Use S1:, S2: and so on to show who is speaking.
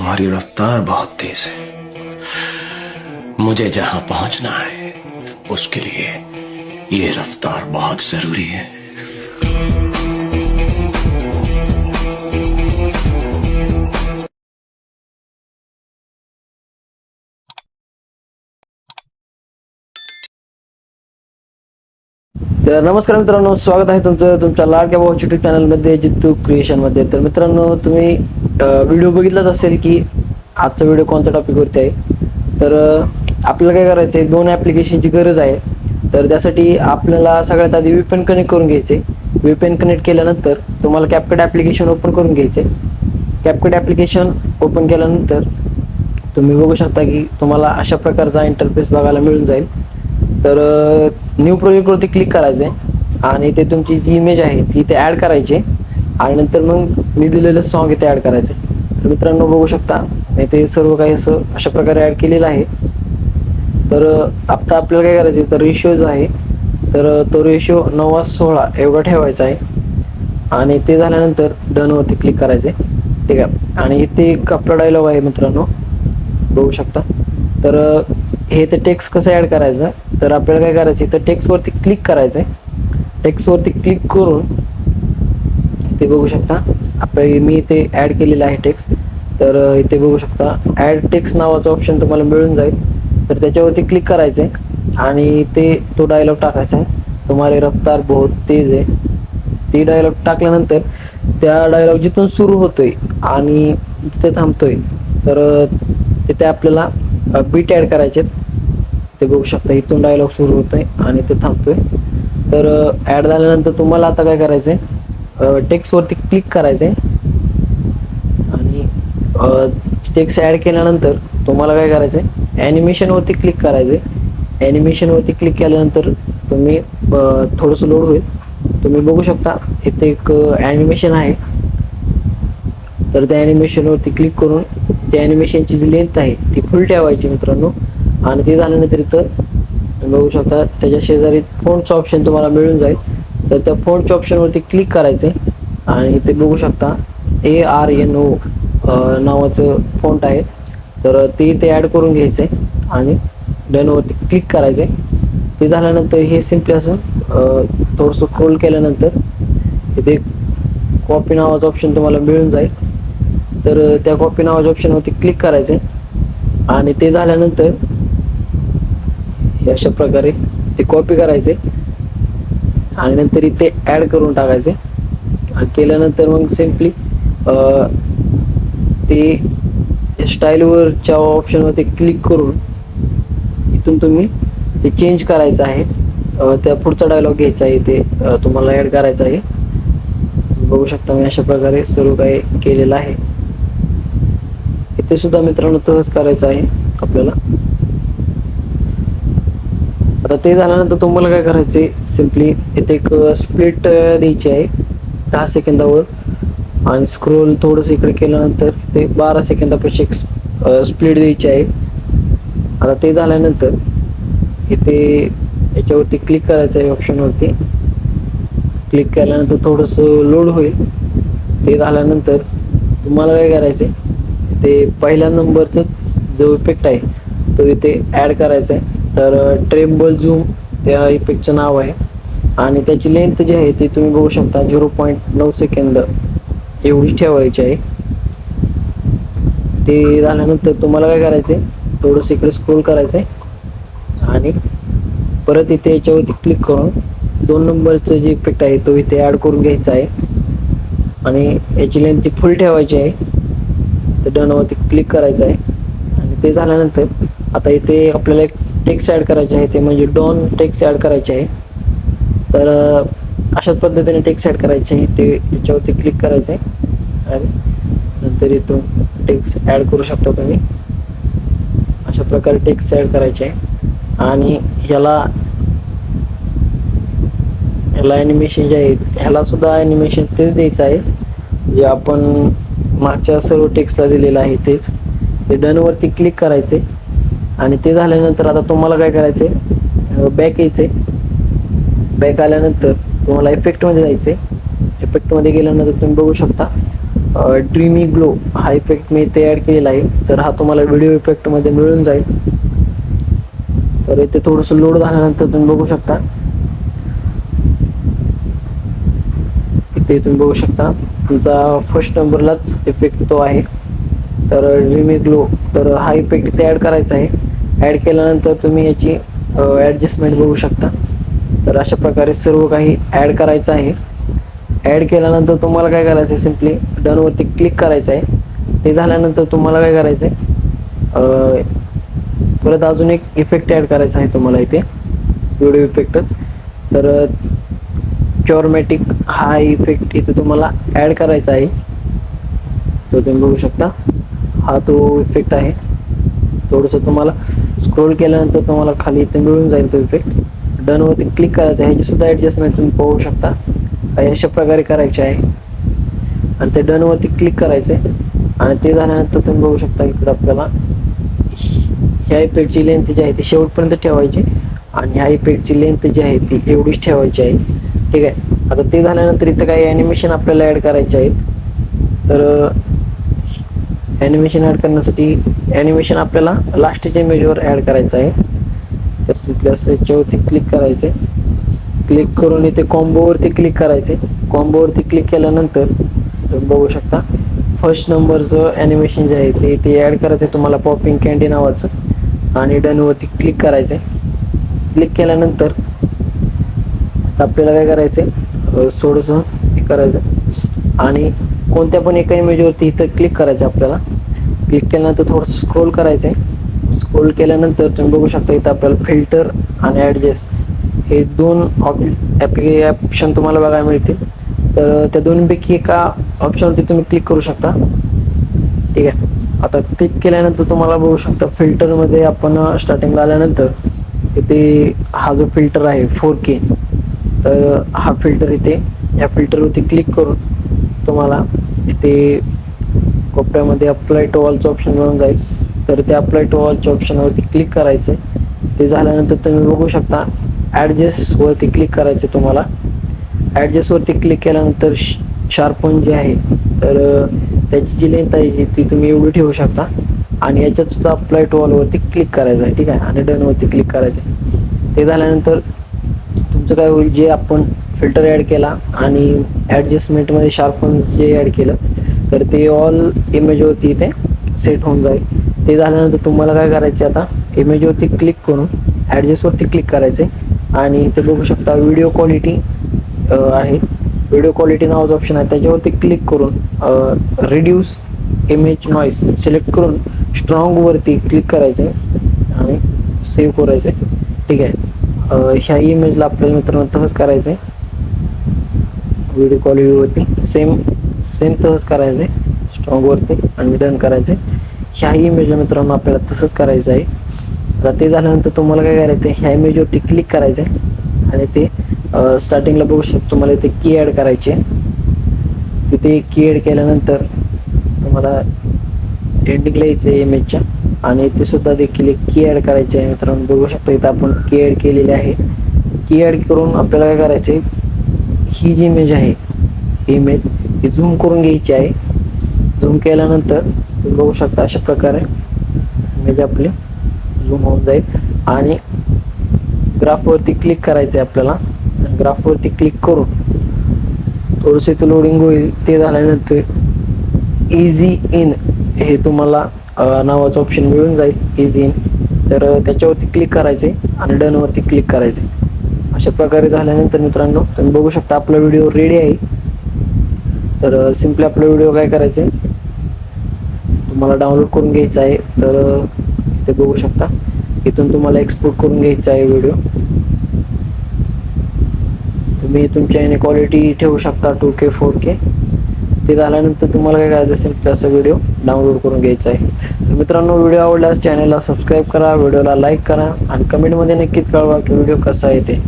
S1: तुम्हारी रफ्तार बहुत तेज है। मुझे जहां पहुंचना है उसके लिए ये रफ्तार बहुत जरूरी है।
S2: तर नमस्कार मित्रांनो स्वागत आहे तुमचं तुमच्या लाडक्या भाऊ युट्यूब चॅनलमध्ये जितू क्रिएशनमध्ये तर मित्रांनो तुम्ही व्हिडिओ बघितलाच असेल की आजचा व्हिडिओ कोणत्या टॉपिकवरती आहे? तर आपल्याला काय करायचं आहे दोन ॲप्लिकेशनची गरज आहे. तर त्यासाठी आपल्याला सगळ्यात आधी व्हीपीएन कनेक्ट करून घ्यायचे. व्हीपीएन कनेक्ट केल्यानंतर तुम्हाला कॅपकट ॲप्लिकेशन ओपन करून घ्यायचे. कॅपकट ॲप्लिकेशन ओपन केल्यानंतर तुम्ही बघू शकता की तुम्हाला अशा प्रकारचा इंटरफेस बघायला मिळून जाईल. तर न्यू प्रोजेक्टवरती क्लिक करायचं आहे आणि ते तुमची जी इमेज आहे ती इथे ॲड करायची. आहे. आणि नंतर मग मी दिलेलं सॉन्ग इथे ॲड करायचं आहे. तर मित्रांनो बघू शकता. इथे सर्व काही असं अशा प्रकारे ॲड केलेलं आहे. तर आता आपल्याला काय करायचं आहे तर रेशिओ जो आहे तर तो रेशिओ नव्वा सोळा एवढा ठेवायचा आहे. आणि ते झाल्यानंतर डनवरती क्लिक करायचं आहे ठीक आहे. आणि इथे एक आपला डायलॉग आहे मित्रांनो. बघू शकता. तर हे ते टेक्स्ट कसं ॲड करायचं? तर आपल्याला काय करायचं आहे तर टेक्स्टवरती क्लिक करायचं आहे टेक्स्टवरती क्लिक करून ते बघू शकता आपल्या मी इथे ॲड केलेलं आहे टेक्स्ट तर इथे बघू शकता ॲड टेक्स्ट नावाचं ऑप्शन तुम्हाला मिळून जाईल. तर त्याच्यावरती क्लिक करायचं आहे आणि ते तो डायलॉग टाकायचा आहे. तुम्हाला रफ्तार बहुत तेज आहे. ते डायलॉग टाकल्यानंतर त्या डायलॉग जिथून सुरू होतोय आणि तिथे थांबतोय. तर तिथे आपल्याला बीट ॲड करायचे ते बघू शकता इथून डायलॉग सुरू होतो आहे आणि ते थांबतोय. तर ॲड झाल्यानंतर तुम्हाला आता काय करायचं आहे टेक्स्टवरती क्लिक करायचं आहे आणि टेक्स्ट ॲड केल्यानंतर तुम्हाला काय करायचं आहे ॲनिमेशनवरती क्लिक करायचं आहे ॲनिमेशनवरती क्लिक केल्यानंतर तुम्ही थोडंसं लोड होईल. तुम्ही बघू शकता इथे एक ॲनिमेशन आहे. तर त्या ॲनिमेशनवरती क्लिक करून त्या ॲनिमेशनची जी लेंथ आहे ती फुल ठेवायची मित्रांनो. आणि ते झाल्यानंतर इथं बघू शकता त्याच्या शेजारी फोनचं ऑप्शन तुम्हाला मिळून जाईल. तर त्या फोनच्या ऑप्शनवरती क्लिक करायचं. आहे आणि ते बघू शकता ए आर एन ओ नावाचं फोन्ट आहे. तर ते इथे ॲड करून घ्यायचं आहे आणि डनवरती क्लिक करायचं. आहे ते झाल्यानंतर हे सिम्पली असं थोडंसं स्क्रोल केल्यानंतर इथे कॉपी नावाचं ऑप्शन तुम्हाला मिळून जाईल. तर त्या कॉपी नावाच्या ऑप्शनवरती क्लिक करायचं आहे आणि ते झाल्यानंतर अशा प्रकारे ते कॉपी करायचे आणि नंतर इथे ॲड करून टाकायचे आणि केल्यानंतर मग सिम्पली ते स्टाईलवरच्या ऑप्शनवरती क्लिक करून इथून तुम्ही ते चेंज करायचं आहे. त्या पुढचा डायलॉग घ्यायचा आहे ते तुम्हाला ॲड करायचं आहे. बघू शकता मी अशा प्रकारे सर्व काही केलेलं आहे. इथे सुद्धा मित्रांनो तसंच करायचं आहे आपल्याला. आता ते झाल्यानंतर तुम्हाला काय करायचे सिम्पली इथे एक स्प्लिट द्यायची आहे. दहा सेकंदावर. आणि स्क्रोल थोडंसं इकडे केल्यानंतर ते बारा सेकंदापेक्षा एक स्प्लिट द्यायची आहे. आता ते झाल्यानंतर इथे याच्यावरती क्लिक करायचं आहे ऑप्शनवरती क्लिक केल्यानंतर थोडंसं लोड होईल. ते झाल्यानंतर तुम्हाला काय करायचं आहे ते पहिल्या नंबरचं जो इफेक्ट आहे तो इथे ॲड करायचा आहे. तर ट्रेम्बल झूम त्या इफेक्टचं नाव आहे. आणि त्याची लेंथ जी आहे ती तुम्ही बघू शकता झिरो पॉईंट नऊ सेकंद एवढी ठेवायची आहे. ते झाल्यानंतर तुम्हाला काय करायचं आहे थोडंसं इकडे स्क्रोल करायचं आहे आणि परत इथे याच्यावरती क्लिक करून दोन नंबरचं जे इफेक्ट आहे तो इथे ॲड करून घ्यायचा आहे. आणि याची लेंथ ती फुल ठेवायची आहे. तर डनवरती क्लिक करायचं आहे. आणि ते झाल्यानंतर आता इथे आपल्याला एक टेक्स्ट ॲड करायचे आहे. ते म्हणजे डॉन टेक्स्ट ॲड करायचे आहे. तर अशाच पद्धतीने टेक्स्ट ॲड करायचे आहे. ते याच्यावरती क्लिक करायचं आहे. आणि नंतर इथून टेक्स्ट ॲड करू शकता तुम्ही. अशा प्रकारे टेक्स्ट ॲड करायचे आहे. आणि ह्याला ह्याला ॲनिमेशन जे आहे ह्यालासुद्धा ॲनिमेशन तेच द्यायचं आहे. जे आपण मागच्या सर्व टेक्स्टला दिलेलं आहे तेच. ते डनवरती क्लिक करायचे. आणि ते झाल्यानंतर आता तुम्हाला काय करायचं? आहे बॅक यायचं. आहे बॅक आल्यानंतर तुम्हाला इफेक्टमध्ये जायचं. आहे इफेक्टमध्ये गेल्यानंतर तुम्ही बघू शकता ड्रीमी ग्लो हा इफेक्ट मी इथे ॲड केलेला आहे. तर हा तुम्हाला व्हिडिओ इफेक्टमध्ये मिळून जाईल. तर इथे थोडंसं लोड झाल्यानंतर तुम्ही बघू शकता. ते तुम्ही बघू शकता. तुमचा फर्स्ट नंबरलाच इफेक्ट तो आहे. तर ड्रीमी ग्लो तर हा इफेक्ट इथे ॲड करायचा आहे. ॲड केल्यानंतर तुम्ही याची ॲडजस्टमेंट बघू शकता. तर अशा प्रकारे सर्व काही ॲड करायचं आहे. ॲड केल्यानंतर तुम्हाला काय करायचं आहे सिम्पली डनवरती क्लिक करायचं आहे. ते झाल्यानंतर तुम्हाला काय करायचं आहे? परत अजून एक इफेक्ट ॲड करायचा आहे तुम्हाला इथे. व्हिडिओ इफेक्टच तर क्युअरमॅटिक हा इफेक्ट इथे तुम्हाला ॲड करायचा आहे. तो तुम्ही बघू शकता. हा तो इफेक्ट आहे. थोडंसं तुम्हाला स्क्रोल केल्यानंतर तुम्हाला खाली इथे मिळून जाईल तो इफेक्ट डनवरती क्लिक करायचं आहे. ह्याची सुद्धा ॲडजस्टमेंट तुम्ही पाहू शकता. काही अशा प्रकारे करायचे आहे. आणि ते डनवरती क्लिक करायचे आणि ते झाल्यानंतर तुम्ही बघू शकता इकडं आपल्याला ह्या इफेक्टची लेंथ जी आहे ती शेवटपर्यंत ठेवायची. आणि ह्या इफेक्टची लेंथ जी आहे ती एवढीच ठेवायची आहे. ठीक आहे. आता ते झाल्यानंतर इथं काही ॲनिमेशन आपल्याला ॲड करायचे आहेत. तर ॲनिमेशन ॲड करण्यासाठी ॲनिमेशन आपल्याला लास्टच्या इमेजवर ॲड करायचं आहे. तर सिम्पली असं याच्यावरती क्लिक करायचे क्लिक करून इथे कॉम्बोवरती क्लिक करायचे कॉम्बोवरती क्लिक केल्यानंतर तुम्ही बघू शकता फर्स्ट नंबरचं ॲनिमेशन जे आहे ते ते ॲड करायचं आहे तुम्हाला पॉपिंग कॅन्डी नावाचं. आणि डनवरती क्लिक करायचं आहे क्लिक केल्यानंतर तर आपल्याला काय करायचं आहे थोडंसं हे करायचं. आणि कोणत्या पण एका इमेजवरती इथं क्लिक करायचं आपल्याला. क्लिक केल्यानंतर थोडंसं स्क्रोल करायचं आहे स्क्रोल केल्यानंतर तुम्ही बघू शकता इथं आपल्याला फिल्टर आणि ॲडजस्ट हे दोन ऑप ॲप्लिके ऑप्शन तुम्हाला बघायला मिळतील. तर त्या दोन्हीपैकी एका ऑप्शनवरती तुम्ही क्लिक करू शकता. ठीक आहे? आता क्लिक केल्यानंतर तुम्हाला बघू शकता फिल्टरमध्ये आपण स्टार्टिंगला आल्यानंतर इथे हा जो फिल्टर आहे फोर के तर हा फिल्टर इथे या फिल्टरवरती क्लिक करून तुम्हाला इथे कोपऱ्यामध्ये अप्लाय टू ऑलचं ऑप्शन मिळून जाईल. तर ते अप्लाय टू ऑलच्या ऑप्शनवरती क्लिक करायचं. ते झाल्यानंतर तुम्ही बघू शकता ॲडजस्टवरती क्लिक करायचे तुम्हाला. ॲडजस्टवरती क्लिक केल्यानंतर शार्पन जे आहे तर त्याची जी लेंथ आहे जी ती तुम्ही एवढी ठेवू शकता. आणि याच्यात सुद्धा अप्लाय टू ऑलवरती क्लिक करायचं आहे ठीक आहे? आणि डनवरती क्लिक करायचं आहे. ते झाल्यानंतर तुमचं काय होईल जे आपण फिल्टर ॲड केला आणि ॲडजस्टमेंटमध्ये शार्पन्स जे ॲड केलं तर ते ऑल इमेजवरती इथे सेट होऊन जाईल. ते झाल्यानंतर तुम्हाला काय करायचे आता? इमेजवरती क्लिक करून ॲडजस्टवरती क्लिक करायचे आणि इथे बघू शकता व्हिडिओ क्वालिटी आहे. व्हिडिओ क्वालिटी नावाचं ऑप्शन आहे. त्याच्यावरती क्लिक करून रिड्यूस इमेज नॉईस सिलेक्ट करून स्ट्रॉंगवरती क्लिक करायचे आणि सेव्ह करायचे ठीक आहे? ह्या इमेजला आपल्याला मित्रांनो तहस करायचं आहे व्हिडिओ क्वालिटीवरती सेम सेम तहस करायचं आहे स्ट्रॉंगवरती आणि डन करायचं आहे ह्या इमेजला मित्रांनो आपल्याला तसंच करायचं आहे. आता ते झाल्यानंतर तुम्हाला काय करायचं आहे? ह्या इमेजवरती क्लिक करायचं आहे आणि ते स्टार्टिंगला बघू शकतो तुम्हाला इथे की ॲड करायचे तिथे की ॲड केल्यानंतर तुम्हाला एंडिंगला यायचं आहे इमेजच्या आणि ते सुद्धा देखील एक की ॲड करायचे आहे. मित्रांनो बघू शकतो इथं आपण की ॲड केलेली आहे. की ॲड करून आपल्याला काय करायचं आहे ही जी इमेज आहे ही इमेज ही झूम करून घ्यायची आहे. झूम केल्यानंतर तुम्ही बघू शकता अशा प्रकारे इमेज आपली झूम होऊन जाईल. आणि ग्राफवरती क्लिक करायचं आहे आपल्याला. ग्राफवरती क्लिक करून थोडंसं इथं लोडिंग होईल. ते झाल्यानंतर इझी इन हे तुम्हाला नावाचं ऑप्शन मिळून जाईल इझी इन तर त्याच्यावरती क्लिक करायचे आणि डनवरती क्लिक करायचे. अशा प्रकारे झाल्यानंतर मित्रांनो तुम्ही बघू शकता आपला व्हिडिओ रेडी आहे. तर सिम्पली आपला व्हिडिओ काय करायचे? तुम्हाला डाउनलोड करून घ्यायचा आहे. तर इथे बघू शकता. इथून तुम्हाला एक्सपोर्ट करून घ्यायचा आहे व्हिडिओ तुम्ही तुमच्या याने क्वालिटी ठेवू शकता टू के फोर के ते झाल्यानंतर तुम्हाला काय करायचं असेल असा व्हिडिओ डाउनलोड करून घ्यायचा आहे. तर मित्रांनो व्हिडिओ आवडल्यास चॅनलला सबस्क्राईब करा व्हिडिओला लाईक करा आणि कमेंटमध्ये नक्कीच कळवा की व्हिडिओ कसा येते